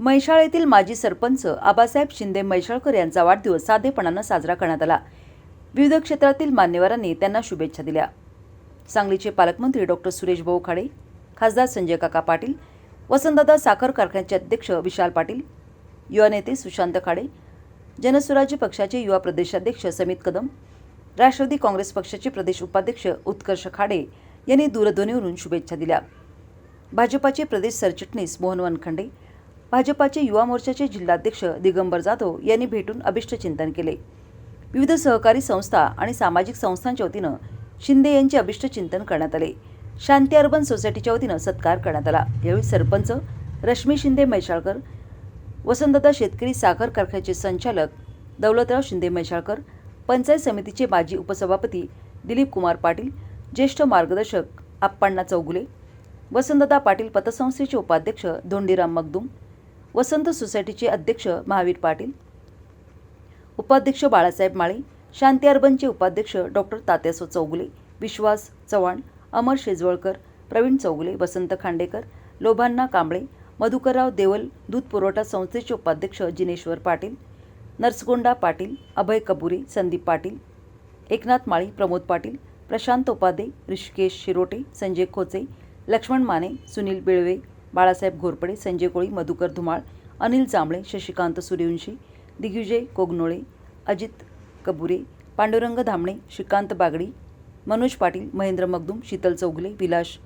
म्हैसाळ येथील माजी सरपंच आबासाहेब शिंदे म्हैसाळकर यांचा वाढदिवस साधेपणानं साजरा करण्यात आला. विविध क्षेत्रातील मान्यवरांनी त्यांना शुभेच्छा दिल्या. सांगलीचे पालकमंत्री डॉक्टर सुरेश भाऊ खाडे खासदार संजय काका पाटील वसंतदादा साखर कारखान्याचे अध्यक्ष विशाल पाटील युवा नेते सुशांत खाडे जनस्वराज्य पक्षाचे युवा प्रदेशाध्यक्ष समित कदम राष्ट्रवादी काँग्रेस पक्षाचे प्रदेश उपाध्यक्ष उत्कर्ष खाडे यांनी दूरध्वनीवरून शुभेच्छा दिल्या. भाजपाचे प्रदेश सरचिटणीस मोहन वनखंडे भाजपाचे युवा मोर्चाचे जिल्हाध्यक्ष दिगंबर जाधव यांनी भेटून अभिष्टचिंतन केले. विविध सहकारी संस्था आणि सामाजिक संस्थांच्या वतीनं शिंदे यांचे अभिष्टचिंतन करण्यात आले. शांती अर्बन सोसायटीच्या वतीनं सत्कार करण्यात आला. यावेळी सरपंच रश्मी शिंदे मैशाळकर वसंतदा शेतकरी साखर कारखान्याचे संचालक दौलतराव शिंदे मैशाळकर पंचायत समितीचे माजी उपसभापती दिलीप कुमार पाटील ज्येष्ठ मार्गदर्शक आप्पाण्णा चौगुले वसंतदा पाटील पतसंस्थेचे उपाध्यक्ष धोंडीराम मगदूम वसंत सोसायटीचे अध्यक्ष महावीर पाटील उपाध्यक्ष बाळासाहेब माळे शांती अर्बनचे उपाध्यक्ष डॉक्टर तात्यासो चौगुले विश्वास चव्हाण अमर शेजवळकर प्रवीण चौगुले वसंत खांडेकर लोभांना कांबळे मधुकरराव देवल दूध पुरवठा संस्थेचे उपाध्यक्ष जिनेश्वर पाटील नर्सगोंडा पाटील अभय कबुरे संदीप पाटील एकनाथ माळी प्रमोद पाटील प्रशांत उपाध्ये ऋषिकेश शिरोटे संजय खोचे लक्ष्मण माने सुनील बिळवे बाळासाहेब घोरपडे संजय कोळी मधुकर धुमाळ अनिल जांभळे शशिकांत सूर्यवंशी दिग्विजय कोगनोळे अजित कबुरे पांडुरंग धामणे श्रीकांत बागडी मनोज पाटील महेंद्र मगदूम शीतल चौगले विलास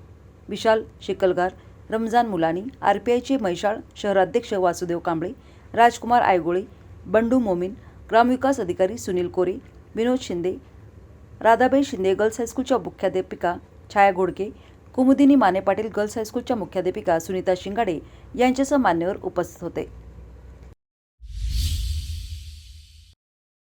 विशाल शिकलगार रमजान मुलानी आर पी आयचे मैशाळ शहराध्यक्ष वासुदेव कांबळे राजकुमार आयगोळे बंडू मोमीन ग्रामविकास अधिकारी सुनील कोरे विनोद शिंदे राधाबाई शिंदे गर्ल्स हायस्कूलच्या मुख्याध्यापिका छाया घोडके कुमुदिनी माने पाटील गर्ल्स हायस्कूलच्या मुख्याध्यापिका सुनीता शिंगाडे यांच्यासह मान्यवर उपस्थित होते.